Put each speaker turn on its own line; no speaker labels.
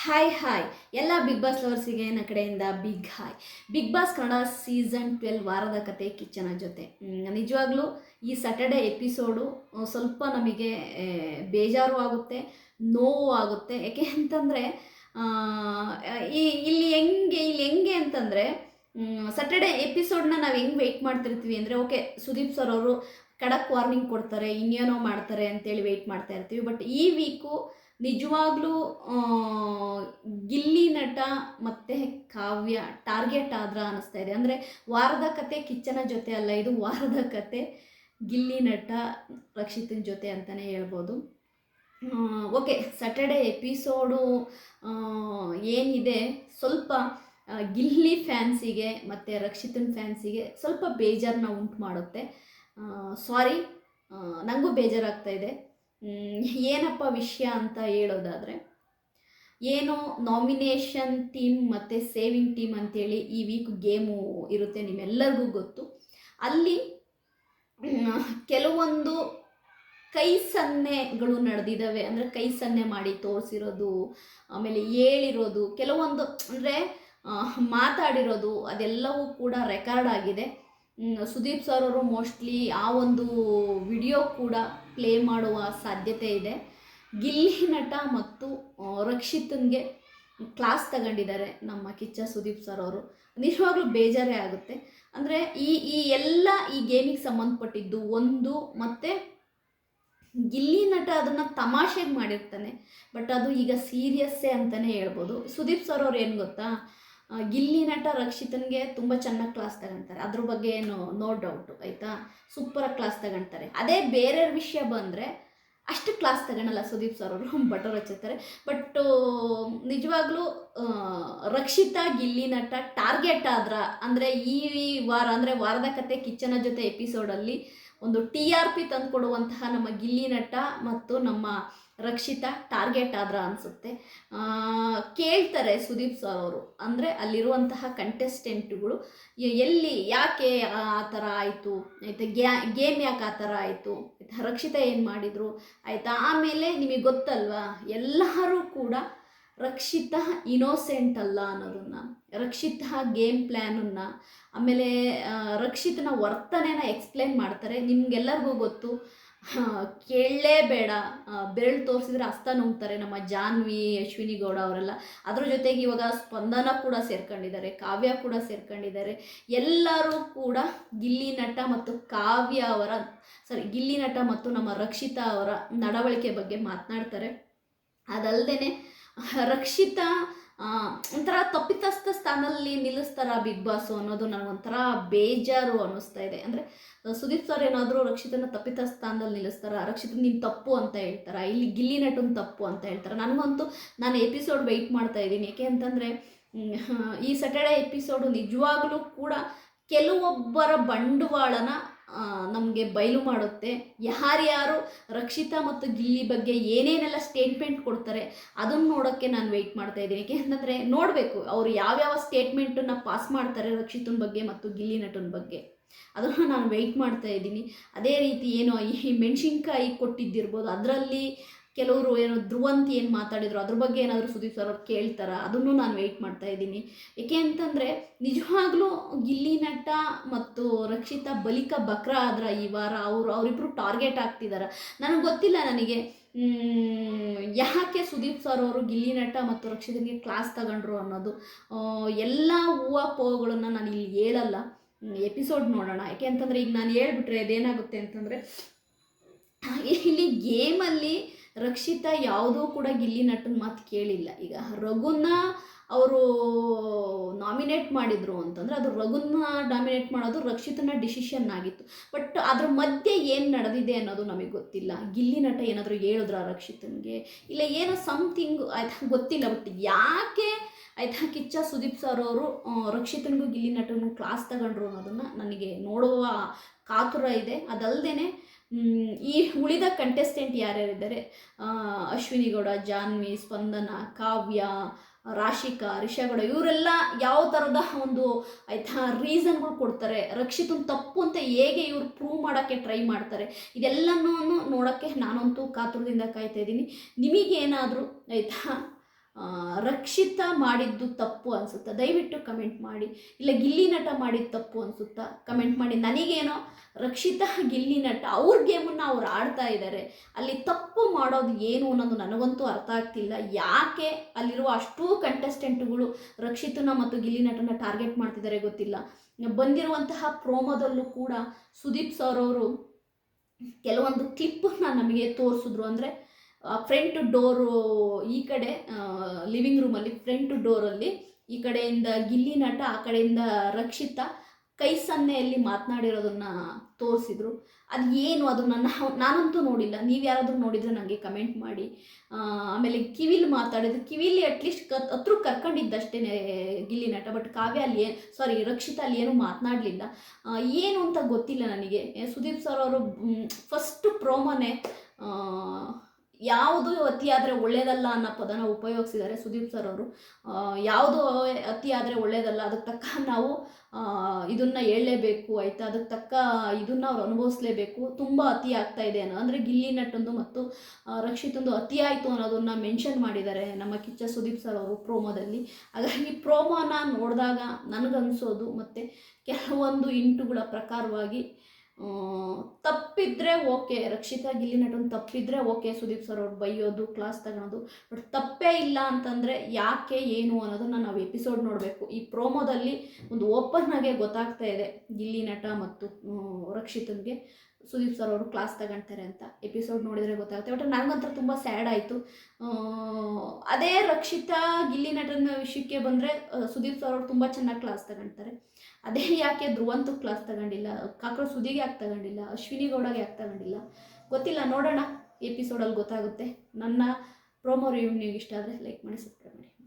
Hi hi ಎಲ್ಲ big boss ಲವರ್ಸಿಗೆ ನನ್ನ ಕಡೆಯಿಂದ Bigg hi Bigg Boss Kannada season twelve ವಾರದ ಕತೆ ಕಿಚ್ಚನ ಜೊತೆ. ನಿಜವಾಗ್ಲೂ ಈ ಸ್ಯಾಟರ್ಡೆ ಎಪಿಸೋಡು ಸ್ವಲ್ಪ ನಮಗೆ ಬೇಜಾರು ಆಗುತ್ತೆ, ನೋವು ಆಗುತ್ತೆ. ಯಾಕೆ ಅಂತಂದರೆ ಈ, ಇಲ್ಲಿ ಹೆಂಗೆ ಇಲ್ಲಿ ಹೆಂಗೆ ಅಂತಂದರೆ ಸ್ಯಾಟರ್ಡೆ ಎಪಿಸೋಡ್ನ ನಾವು ಹೆಂಗೆ ವೆಯ್ಟ್ ಮಾಡ್ತಿರ್ತೀವಿ ಅಂದರೆ, ಓಕೆ, ಸುದೀಪ್ ಸರ್ ಅವರು ಖಡಕ್ ವಾರ್ನಿಂಗ್ ಕೊಡ್ತಾರೆ, ಇನ್ನೇನೋ ಮಾಡ್ತಾರೆ ಅಂತೇಳಿ ವೆಯ್ಟ್ ಮಾಡ್ತಾ ಇರ್ತೀವಿ. ಬಟ್ ಈ ವೀಕು ನಿಜವಾಗ್ಲೂ ಗಿಲ್ಲಿ ನಟ ಮತ್ತು ಕಾವ್ಯ ಟಾರ್ಗೆಟ್ ಆದ್ರ ಅನ್ನಿಸ್ತಾ ಇದೆ. ಅಂದರೆ ವಾರದ ಕತೆ ಕಿಚ್ಚನ ಜೊತೆ ಅಲ್ಲ, ಇದು ವಾರದ ಕತೆ ಗಿಲ್ಲಿ ನಟ ರಕ್ಷಿತನ ಜೊತೆ ಅಂತಲೇ ಹೇಳ್ಬೋದು. ಓಕೆ ಸ್ಯಾಟರ್ಡೆ ಎಪಿಸೋಡು ಏನಿದೆ, ಸ್ವಲ್ಪ ಗಿಲ್ಲಿ ಫ್ಯಾನ್ಸಿಗೆ ಮತ್ತು ರಕ್ಷಿತನ್ ಫ್ಯಾನ್ಸಿಗೆ ಸ್ವಲ್ಪ ಬೇಜಾರನ್ನ ಉಂಟು ಮಾಡುತ್ತೆ. ಸಾರಿ ನನಗೂ ಬೇಜಾರಾಗ್ತಾ ಇದೆ. ಏನಪ್ಪ ವಿಷಯ ಅಂತ ಹೇಳೋದಾದರೆ, ಏನು ನಾಮಿನೇಷನ್ ಟೀಮ್ ಮತ್ತು ಸೇವಿಂಗ್ ಟೀಮ್ ಅಂತೇಳಿ ಈ ವೀಕ್ ಗೇಮು ಇರುತ್ತೆ ನಿಮ್ಮೆಲ್ಲರಿಗೂ ಗೊತ್ತು. ಅಲ್ಲಿ ಕೆಲವೊಂದು ಕೈ ಸನ್ನೆಗಳು ನಡೆದಿದ್ದಾವೆ. ಅಂದರೆ ಕೈ ಸನ್ನೆ ಮಾಡಿ ತೋರಿಸಿರೋದು, ಆಮೇಲೆ ಹೇಳಿರೋದು, ಕೆಲವೊಂದು ಅಂದರೆ ಮಾತಾಡಿರೋದು, ಅದೆಲ್ಲವೂ ಕೂಡ ರೆಕಾರ್ಡ್ ಆಗಿದೆ. ಸುದೀಪ್ ಸರ್ ಅವರು ಮೋಸ್ಟ್ಲಿ ಆ ಒಂದು ವಿಡಿಯೋ ಕೂಡ ಪ್ಲೇ ಮಾಡುವ ಸಾಧ್ಯತೆ ಇದೆ. ಗಿಲ್ಲಿ ನಟ ಮತ್ತು ರಕ್ಷಿತನ್ಗೆ ಕ್ಲಾಸ್ ತಗೊಂಡಿದ್ದಾರೆ ನಮ್ಮ ಕಿಚ್ಚ ಸುದೀಪ್ ಸರ್ ಅವರು. ನಿಜವಾಗ್ಲೂ ಬೇಜಾರೇ ಆಗುತ್ತೆ. ಅಂದರೆ ಈ ಈ ಎಲ್ಲ ಈ ಗೇಮಿಗೆ ಸಂಬಂಧಪಟ್ಟಿದ್ದು ಒಂದು ಮತ್ತು ಗಿಲ್ಲಿ ನಟ ಅದನ್ನು ತಮಾಷೆಗೆ ಮಾಡಿರ್ತಾನೆ. ಬಟ್ ಅದು ಈಗ ಸೀರಿಯಸ್ಸೇ ಅಂತಲೇ ಹೇಳ್ಬೋದು. ಸುದೀಪ್ ಸರ್ ಅವ್ರು ಏನು ಗೊತ್ತಾ? ಗಿಲ್ಲಿ ನಟ ರಕ್ಷಿತನ್ಗೆ ತುಂಬ ಚೆನ್ನಾಗಿ ಕ್ಲಾಸ್ ತಗೊಂತಾರೆ. ಅದ್ರ ಬಗ್ಗೆ ಏನು ನೋ ಡೌಟ್ ಆಯಿತಾ? ಸೂಪರಾಗಿ ಕ್ಲಾಸ್ ತಗೊಳ್ತಾರೆ ಅದೇ ಬೇರೆಯವ್ರ ವಿಷಯ ಬಂದರೆ ಅಷ್ಟು ಕ್ಲಾಸ್ ತಗೊಳಲ್ಲ ಸುದೀಪ್ ಸರ್ ಅವರು, ಬಟರ್ ಹಚ್ಚುತ್ತಾರೆ. ಬಟ್ ನಿಜವಾಗ್ಲೂ ರಕ್ಷಿತ, ಗಿಲ್ಲಿ ನಟ ಟಾರ್ಗೆಟ್ ಆದ್ರ, ಅಂದರೆ ಈ ವಾರ, ಅಂದರೆ ವಾರದ ಕತೆ ಕಿಚ್ಚನ ಜೊತೆ ಎಪಿಸೋಡಲ್ಲಿ ಒಂದು ಟಿ ಆರ್ ಪಿ ತಂದುಕೊಡುವಂತಹ ನಮ್ಮ ಗಿಲ್ಲಿ ನಟ ಮತ್ತು ನಮ್ಮ ರಕ್ಷಿತಾ ಟಾರ್ಗೆಟ್ ಆದ್ರ ಅನಿಸುತ್ತೆ. ಕೇಳ್ತಾರೆ ಸುದೀಪ್ ಸರ್ ಅವರು. ಅಂದರೆ ಅಲ್ಲಿರುವಂತಹ ಕಂಟೆಸ್ಟೆಂಟ್ಗಳು ಎಲ್ಲಿ ಯಾಕೆ ಆ ಥರ ಆಯಿತು? ಆಯಿತಾ ಗ್ಯಾ ಗೇಮ್ ಯಾಕೆ ಆ ಥರ ಆಯಿತು? ಆಯಿತಾ, ರಕ್ಷಿತಾ ಏನು ಮಾಡಿದರು? ಆಯಿತಾ, ಆಮೇಲೆ ನಿಮಗೆ ಗೊತ್ತಲ್ವಾ? ಎಲ್ಲರೂ ಕೂಡ ರಕ್ಷಿತಾ ಇನೋಸೆಂಟ್ ಅಲ್ಲ ಅನ್ನೋದನ್ನು, ರಕ್ಷಿತ ಗೇಮ್ ಪ್ಲ್ಯಾನನ್ನು ಆಮೇಲೆ ರಕ್ಷಿತನ ವರ್ತನೆನ ಎಕ್ಸ್ಪ್ಲೇನ್ ಮಾಡ್ತಾರೆ. ನಿಮ್ಗೆಲ್ಲರಿಗೂ ಗೊತ್ತು. ಕೇಳಲೇಬೇಡ. ಬೆರಳು ತೋರಿಸಿದ್ರೆ ಹಸ್ತ ನುಂಗ್ತಾರೆ ನಮ್ಮ ಜಾನ್ವಿ, ಅಶ್ವಿನಿ ಗೌಡ ಅವರೆಲ್ಲ. ಅದ್ರ ಜೊತೆಗೆ ಇವಾಗ ಸ್ಪಂದನ ಕೂಡ ಸೇರ್ಕೊಂಡಿದ್ದಾರೆ, ಕಾವ್ಯ ಕೂಡ ಸೇರ್ಕೊಂಡಿದ್ದಾರೆ. ಎಲ್ಲರೂ ಕೂಡ ಗಿಲ್ಲಿ ನಟ ಮತ್ತು ಕಾವ್ಯ ಅವರ ಸಾರಿ ಗಿಲ್ಲಿ ನಟ ಮತ್ತು ನಮ್ಮ ರಕ್ಷಿತಾ ಅವರ ನಡವಳಿಕೆ ಬಗ್ಗೆ ಮಾತನಾಡ್ತಾರೆ. ಅದಲ್ಲದೆ ರಕ್ಷಿತಾ ಒಂಥರ ತಪ್ಪಿತಸ್ಥ ಸ್ಥಾನದಲ್ಲಿ ನಿಲ್ಲಿಸ್ತಾರ ಬಿಗ್ ಬಾಸ್ ಅನ್ನೋದು ನನಗೊಂಥರ ಬೇಜಾರು ಅನ್ನಿಸ್ತಾ ಇದೆ. ಅಂದರೆ ಸುದೀಪ್ ಸರ್ ಏನಾದರೂ ರಕ್ಷಿತನ ತಪ್ಪಿತ ಸ್ಥಾನದಲ್ಲಿ ನಿಲ್ಲಿಸ್ತಾರ, ರಕ್ಷಿತ ನೀನು ತಪ್ಪು ಅಂತ ಹೇಳ್ತಾರ, ಇಲ್ಲಿ ಗಿಲ್ಲಿ ನಟನ್ ತಪ್ಪು ಅಂತ ಹೇಳ್ತಾರೆ. ನನಗಂತೂ ನಾನು ಎಪಿಸೋಡ್ ವೆಯ್ಟ್ ಮಾಡ್ತಾ ಇದ್ದೀನಿ. ಯಾಕೆ ಅಂತಂದರೆ ಈ ಸ್ಯಾಟರ್ಡೆ ಎಪಿಸೋಡು ನಿಜವಾಗ್ಲೂ ಕೂಡ ಕೆಲವೊಬ್ಬರ ಬಂಡವಾಳನ ನಮಗೆ ಬಯಲು ಮಾಡುತ್ತೆ. ಯಾರ್ಯಾರು ರಕ್ಷಿತಾ ಮತ್ತು ಗಿಲ್ಲಿ ಬಗ್ಗೆ ಏನೇನೆಲ್ಲ ಸ್ಟೇಟ್ಮೆಂಟ್ ಕೊಡ್ತಾರೆ, ಅದನ್ನು ನೋಡೋಕ್ಕೆ ನಾನು ವೆಯ್ಟ್ ಮಾಡ್ತಾ ಇದ್ದೀನಿ. ಯಾಕೆ ಅಂತಂದರೆ ನೋಡಬೇಕು, ಅವರು ಯಾವ್ಯಾವ ಸ್ಟೇಟ್ಮೆಂಟನ್ನು ಪಾಸ್ ಮಾಡ್ತಾರೆ ರಕ್ಷಿತನ ಬಗ್ಗೆ ಮತ್ತು ಗಿಲ್ಲಿ ನಟನ ಬಗ್ಗೆ. ಅದನ್ನು ನಾನು ವೆಯ್ಟ್ ಮಾಡ್ತಾ ಇದ್ದೀನಿ. ಅದೇ ರೀತಿ ಏನೋ ಈ ಮೆಣಸಿನ್ಕಾಯಿ ಕೊಟ್ಟಿದ್ದಿರ್ಬೋದು, ಅದರಲ್ಲಿ ಕೆಲವರು ಏನೋ ಧ್ರುವಂತಿ ಏನು ಮಾತಾಡಿದ್ರು, ಅದ್ರ ಬಗ್ಗೆ ಏನಾದರೂ ಸುದೀಪ್ ಸರ್ ಅವ್ರು ಕೇಳ್ತಾರ? ಅದನ್ನು ನಾನು ವೆಯ್ಟ್ ಮಾಡ್ತಾ ಇದ್ದೀನಿ. ಏಕೆ ಅಂತಂದರೆ, ನಿಜವಾಗ್ಲೂ ಗಿಲ್ಲಿ ನಟ ಮತ್ತು ರಕ್ಷಿತಾ ಬಲಿಕ ಬಕ್ರ ಆದ್ರ ಈ ವಾರ ಅವರು ಅವರಿಬ್ಬರು ಟಾರ್ಗೆಟ್ ಆಗ್ತಿದ್ದಾರೆ ನನಗೆ ಗೊತ್ತಿಲ್ಲ ನನಗೆ ಯಾಕೆ ಸುದೀಪ್ ಸರ್ ಅವರು ಗಿಲ್ಲಿ ನಟ ಮತ್ತು ರಕ್ಷಿತನಿಗೆ ಕ್ಲಾಸ್ ತಗೊಂಡ್ರು ಅನ್ನೋದು ಎಲ್ಲ ಹೂವು ಪೋಗಳನ್ನು ನಾನು ಇಲ್ಲಿ ಹೇಳಲ್ಲ. ಎಪಿಸೋಡ್ ನೋಡೋಣ. ಯಾಕೆ ಅಂತಂದರೆ ಈಗ ನಾನು ಹೇಳ್ಬಿಟ್ರೆ ಅದೇನಾಗುತ್ತೆ ಅಂತಂದರೆ, ಇಲ್ಲಿ ಗೇಮಲ್ಲಿ ರಕ್ಷಿತಾ ಯಾವುದೂ ಕೂಡ ಗಿಲ್ಲಿ ನಟನ ಮಾತು ಕೇಳಿಲ್ಲ. ಈಗ ರಘುನ ಅವರು ನಾಮಿನೇಟ್ ಮಾಡಿದ್ರು ಅಂತಂದರೆ ಅದು ರಘುನ ನಾಮಿನೇಟ್ ಮಾಡೋದು ರಕ್ಷಿತನ ಡಿಸಿಷನ್ ಆಗಿತ್ತು. ಬಟ್ ಅದ್ರ ಮಧ್ಯೆ ಏನು ನಡೆದಿದೆ ಅನ್ನೋದು ನಮಗೆ ಗೊತ್ತಿಲ್ಲ. ಗಿಲ್ಲಿ ನಟ ಏನಾದರೂ ಹೇಳಿದ್ರ ರಕ್ಷಿತನಿಗೆ? ಇಲ್ಲ ಏನೋ ಸಮಥಿಂಗ್ ಆಯ್ತಾ ಗೊತ್ತಿಲ್ಲ. ಬಟ್ ಯಾಕೆ ಆಯ್ತಾ ಕಿಚ್ಚ ಸುದೀಪ್ ಸರ್ ಅವರು ರಕ್ಷಿತನಿಗೂ ಗಿಲ್ಲಿ ನಟನಿಗೂ ಕ್ಲಾಸ್ ತಗೊಂಡ್ರು ಅನ್ನೋದನ್ನು ನನಗೆ ನೋಡುವ ಕಾತುರ ಇದೆ. ಅದಲ್ಲದೆ ಈ ಉಳಿದ ಕಂಟೆಸ್ಟೆಂಟ್ ಯಾರ್ಯಾರಿದ್ದಾರೆ? ಅಶ್ವಿನಿ ಗೌಡ, ಜಾನ್ವಿ, ಸ್ಪಂದನ, ಕಾವ್ಯ, ರಾಶಿಕಾ ರಿಷಗೌಡ ಇವರೆಲ್ಲ ಯಾವ ಥರದ ಒಂದು ಆಯ್ತಾ ರೀಸನ್ಗಳು ಕೊಡ್ತಾರೆ? ರಕ್ಷಿತನ್ ತಪ್ಪು ಅಂತ ಹೇಗೆ ಇವ್ರು ಪ್ರೂವ್ ಮಾಡೋಕ್ಕೆ ಟ್ರೈ ಮಾಡ್ತಾರೆ? ಇದೆಲ್ಲನೂ ನೋಡೋಕ್ಕೆ ನಾನಂತೂ ಕಾತುರದಿಂದ ಕಾಯ್ತಾ ಇದ್ದೀನಿ. ನಿಮಗೇನಾದರೂ ಆಯಿತಾ ರಕ್ಷಿತಾ ಮಾಡಿದ್ದು ತಪ್ಪು ಅನಿಸುತ್ತಾ? ದಯವಿಟ್ಟು ಕಮೆಂಟ್ ಮಾಡಿ. ಇಲ್ಲ, ಗಿಲ್ಲಿ ನಟ ಮಾಡಿದ್ದು ತಪ್ಪು ಅನಿಸುತ್ತಾ? ಕಮೆಂಟ್ ಮಾಡಿ. ನನಗೇನೋ ರಕ್ಷಿತ, ಗಿಲ್ಲಿ ನಟ ಅವ್ರ ಗೇಮನ್ನು ಅವ್ರು ಆಡ್ತಾ ಇದ್ದಾರೆ ಅಲ್ಲಿ ತಪ್ಪು ಮಾಡೋದು ಏನು ಅನ್ನೋದು ನನಗಂತೂ ಅರ್ಥ ಆಗ್ತಿಲ್ಲ. ಯಾಕೆ ಅಲ್ಲಿರುವ ಅಷ್ಟೂ ಕಂಟೆಸ್ಟೆಂಟ್ಗಳು ರಕ್ಷಿತನ ಮತ್ತು ಗಿಲ್ಲಿ ನಟನ ಟಾರ್ಗೆಟ್ ಮಾಡ್ತಿದ್ದಾರೆ ಗೊತ್ತಿಲ್ಲ. ಬಂದಿರುವಂತಹ ಪ್ರೋಮೋದಲ್ಲೂ ಕೂಡ ಸುದೀಪ್ ಸರ್ ಅವರು ಕೆಲವೊಂದು ಕ್ಲಿಪ್ಪನ್ನು ನಮಗೆ ತೋರಿಸಿದ್ರು. ಅಂದರೆ ಫ್ರಂಟ್ ಡೋರು ಈ ಕಡೆ ಲಿವಿಂಗ್ ರೂಮಲ್ಲಿ ಫ್ರಂಟ್ ಡೋರಲ್ಲಿ ಈ ಕಡೆಯಿಂದ ಗಿಲ್ಲಿ ನಟ, ಆ ಕಡೆಯಿಂದ ರಕ್ಷಿತಾ ಕೈ ಸನ್ನೆಯಲ್ಲಿ ಮಾತನಾಡಿರೋದನ್ನ ತೋರಿಸಿದ್ರು. ಅದು ಏನು ಅದು ನನ್ನ ನಾನಂತೂ ನೋಡಿಲ್ಲ. ನೀವು ಯಾರಾದರೂ ನೋಡಿದರೆ ನನಗೆ ಕಮೆಂಟ್ ಮಾಡಿ. ಆಮೇಲೆ ಕಿವಿಲಿ ಮಾತಾಡಿದ್ರು ಕಿವಿಲಿ ಅಟ್ಲೀಸ್ಟ್ ಕತ್ ಹತ್ರ ಕರ್ಕೊಂಡಿದ್ದಷ್ಟೇ ಗಿಲ್ಲಿ ನಟ ಬಟ್ ಕಾವ್ಯ ಅಲ್ಲಿ ಏನು ಸಾರಿ ರಕ್ಷಿತಾ ಅಲ್ಲಿ ಏನು ಮಾತನಾಡಲಿಲ್ಲ. ಏನು ಅಂತ ಗೊತ್ತಿಲ್ಲ ನನಗೆ. ಸುದೀಪ್ ಸರ್ ಅವರು ಫಸ್ಟ್ ಪ್ರೋಮೋನೇ ಯಾವುದು ಅತಿಯಾದರೆ ಒಳ್ಳೆಯದಲ್ಲ ಅನ್ನೋ ಪದನ ಉಪಯೋಗಿಸಿದ್ದಾರೆ ಸುದೀಪ್ ಸರ್ ಅವರು. ಯಾವುದು ಅತಿಯಾದರೆ ಒಳ್ಳೆಯದಲ್ಲ ಅದಕ್ಕೆ ತಕ್ಕ ನಾವು ಇದನ್ನು ಹೇಳಲೇಬೇಕು, ಆಯಿತಾ? ಅದಕ್ಕೆ ತಕ್ಕ ಇದನ್ನು ಅವ್ರು ಅನುಭವಿಸ್ಲೇಬೇಕು. ತುಂಬ ಅತಿ ಆಗ್ತಾ ಇದೆ ಅನ್ನೋ, ಅಂದರೆ ಗಿಲ್ಲಿ ನಟ್ಟೊಂದು ಮತ್ತು ರಕ್ಷಿತೊಂದು ಅತಿ ಆಯಿತು ಅನ್ನೋದನ್ನು ಮೆನ್ಷನ್ ಮಾಡಿದ್ದಾರೆ ನಮ್ಮ ಕಿಚ್ಚ ಸುದೀಪ್ ಸರ್ ಅವರು ಪ್ರೋಮೋದಲ್ಲಿ. ಹಾಗಾಗಿ ಪ್ರೋಮೋನ ನೋಡಿದಾಗ ನನಗನ್ಸೋದು, ಮತ್ತು ಕೆಲವೊಂದು ಇಂಟುಗಳ ಪ್ರಕಾರವಾಗಿ ತಪ್ಪಿದ್ರೆ ಓಕೆ ರಕ್ಷಿತಾ ಗಿಲ್ಲಿ ನಟನ್ ತಪ್ಪಿದ್ರೆ ಓಕೆ, ಸುದೀಪ್ ಸರ್ ಅವ್ರು ಬೈಯೋದು ಕ್ಲಾಸ್ ತಗೊಳೋದು ಬಟ್ ತಪ್ಪೇ ಇಲ್ಲ ಅಂತಂದರೆ ಯಾಕೆ, ಏನು ಅನ್ನೋದನ್ನು ನಾವು ಎಪಿಸೋಡ್ ನೋಡಬೇಕು. ಈ ಪ್ರೋಮೋದಲ್ಲಿ ಒಂದು ಓಪನ್ ಆಗಿ ಗೊತ್ತಾಗ್ತಾ ಇದೆ ಗಿಲ್ಲಿ ನಟ ಮತ್ತು ರಕ್ಷಿತನ್ಗೆ. ಸುದೀಪ್ ಸರ್ ಅವರು ಕ್ಲಾಸ್ ತಗೊಳ್ತಾರೆ ಅಂತ ಎಪಿಸೋಡ್ ನೋಡಿದರೆ ಗೊತ್ತಾಗುತ್ತೆ. ಬಟ್ ನನಗಂತೂ ತುಂಬ ಸ್ಯಾಡ್ ಆಯಿತು. ಅದೇ ರಕ್ಷಿತಾ, ಗಿಲ್ಲಿ ನಟನ ವಿಷಯಕ್ಕೆ ಬಂದರೆ ಸುದೀಪ್ ಸರ್ ಅವರು ತುಂಬ ಚೆನ್ನಾಗಿ ಕ್ಲಾಸ್ ತಗೊಳ್ತಾರೆ ಅದೇ ಯಾಕೆ ಧ್ರುವಂತೂ ಕ್ಲಾಸ್ ತಗೊಂಡಿಲ್ಲ? ಕಾಕ್ರೋ ಸುದೀಗೆ ಯಾಕೆ ತಗೊಂಡಿಲ್ಲ? ಅಶ್ವಿನಿ ಗೌಡಗೆ ಯಾಕೆ ತಗೊಂಡಿಲ್ಲ? ಗೊತ್ತಿಲ್ಲ, ನೋಡೋಣ. ಎಪಿಸೋಡಲ್ಲಿ ಗೊತ್ತಾಗುತ್ತೆ. ನನ್ನ ಪ್ರೋಮೋ ರಿವ್ಯೂ ನೀವು ಇಷ್ಟ ಆದರೆ ಲೈಕ್ ಮಾಡಿ ಸಬ್ಸ್ಕ್ರೈಬ್ ಮಾಡಿ.